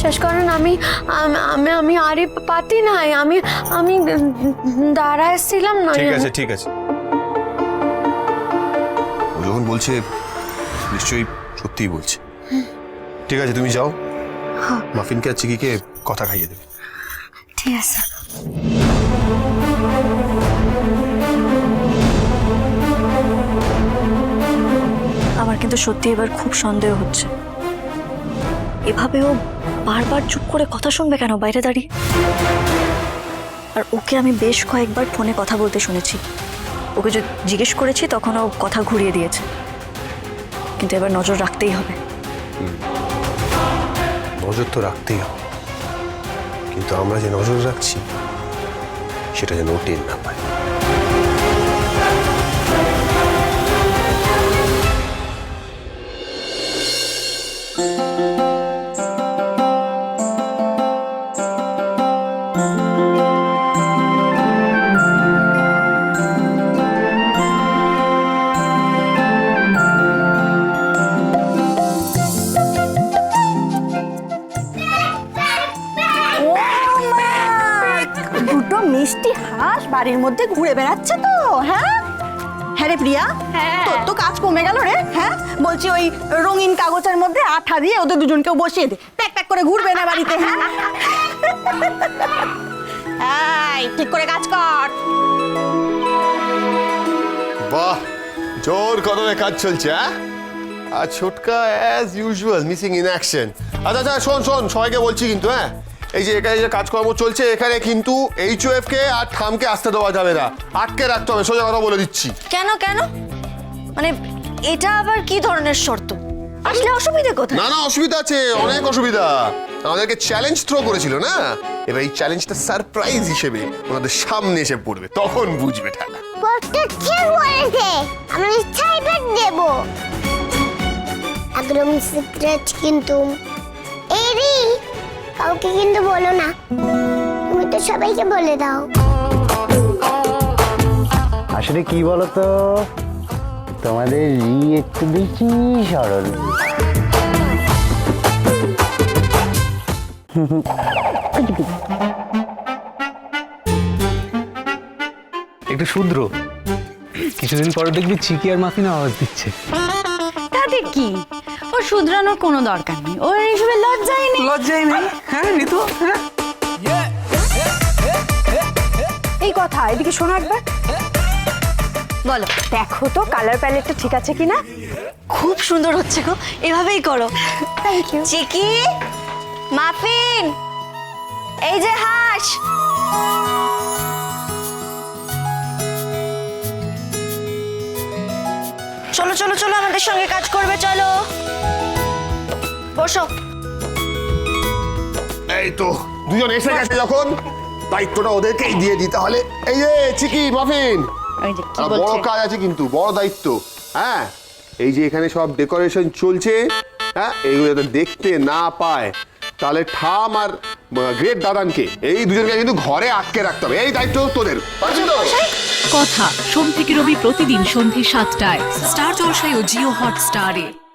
বিশ্বাস করেন আমি আমি আমি আরে পাতি নাই আমি আমি দাঁড়ায় ছিলাম না। ঠিক আছে ঠিক আছে। ও যখন বলছে নিশ্চয়ই সত্যিই বলছে। ঠিক আছে তুমি যাও। মাফিনকে আর চিকিকে কথা খাইয়ে দেবে। ঠিক আছে। আমার কিন্তু সত্যি এবার খুব সন্দেহ হচ্ছে। এভাবেও বারবার চুপ করে কথা শুনবে কেন বাইরে দাঁড়িয়ে? আর ওকে আমি বেশ কয়েকবার ফোনে কথা বলতে শুনেছি। ওকে জিজ্ঞেস করেছি তখন ও কথা ঘুরিয়ে দিয়েছে। কিন্তু এবার নজর রাখতেই হবে। নজর তো রাখতেই হবে। কিন্তু আমরা যে নজর রাখছি, সেটা যেন ও টের না পায়। দুটো মিষ্টি হাঁস বাড়ির মধ্যে ঘুরে বেড়াচ্ছে তো হ্যাঁ? হ্যাঁ রে প্রিয়া? তোর তো কাজ কমে গেল রে হ্যাঁ? বলছি ওই রঙিন কাগজের মধ্যে আঠা দিয়ে ওদের দুজনকেও বসিয়ে দে। প্যাক প্যাক করে ঘুরবে না বাড়িতে হ্যাঁ? ঠিক করে কাজ কর। বাহ জোর কদমে কাজ চলছে হ্যাঁ? আর ছোটকা as usual missing in action আচ্ছা আচ্ছা শোন শোন সবাইকে বলছি কিন্তু হ্যাঁ? এই যে এখানে যে কাজকর্ম চলছে এখানে কিন্তু এইচ কে আর থামকে আসতে দেওয়া যাবে না। আটকে রাখতে হবে সোজা কথা বলে দিচ্ছি। কেন কেন? মানে এটা আবার কি ধরনের শর্ত? আসলে অসুবিধা কোথায়? না না অসুবিধা আছে অনেক অসুবিধা। আমাদেরকে চ্যালেঞ্জ থ্রো করেছিল না? এবার এই চ্যালেঞ্জটা সারপ্রাইজ হিসেবে ওনাদের সামনে এসে পড়বে তখন বুঝবে ঠান্ডা বসটা ঠিক বলেছে? আমরা ইচ্ছাই পেট দেব। একদম সিক্রেট কিন্তু কাউকে কিন্তু বলো না। তুমি তো সবাইকে বলে দাও। আসলে কি বলতো? তোমাদের রি একটু বেশি সরল। একটু শুদ্র কিছুদিন পরে দেখবি চিকি আর মাফিন আওয়াজ দিচ্ছে। তাতে কি? ও শুধরানোর কোনো দরকার নেই। ওর এইসবে লজ্জাই নেই। লজ্জাই নেই? হ্যাঁ ঋতু হ্যাঁ। এই কথা এদিকে শোনো একবার। বলো। দেখো তো কালার প্যালেটটা ঠিক আছে কিনা? খুব সুন্দর হচ্ছে গো। এভাবেই করো। থ্যাংক ইউ চিকি মাফিন এই যে হাঁস। চলো চলো চলো আমাদের সঙ্গে কাজ করবে চলো। বসো। এই তো দুজন এসে গেছে যখন। দায়িত্বটা ওদেরকেই দিয়ে দিতে হলে এই যে চিকি মাফিন। বড় কাজ আছে কিন্তু বড় দায়িত্ব। হ্যাঁ? এই যে এখানে সব ডেকোরেশন চলছে। হ্যাঁ? এইগুলো যাতে দেখতে না পায় তাহলে ঠাম আর গ্রেট দাদানকে এই দুজনকে কিন্তু ঘরে আটকে রাখতে হবে। এই দায়িত্ব তোদের। পারছিস তো? কথা সোম থেকে রবি প্রতিদিন সন্ধে সাতটায়। স্টার জলসায় ও জিও হট স্টারে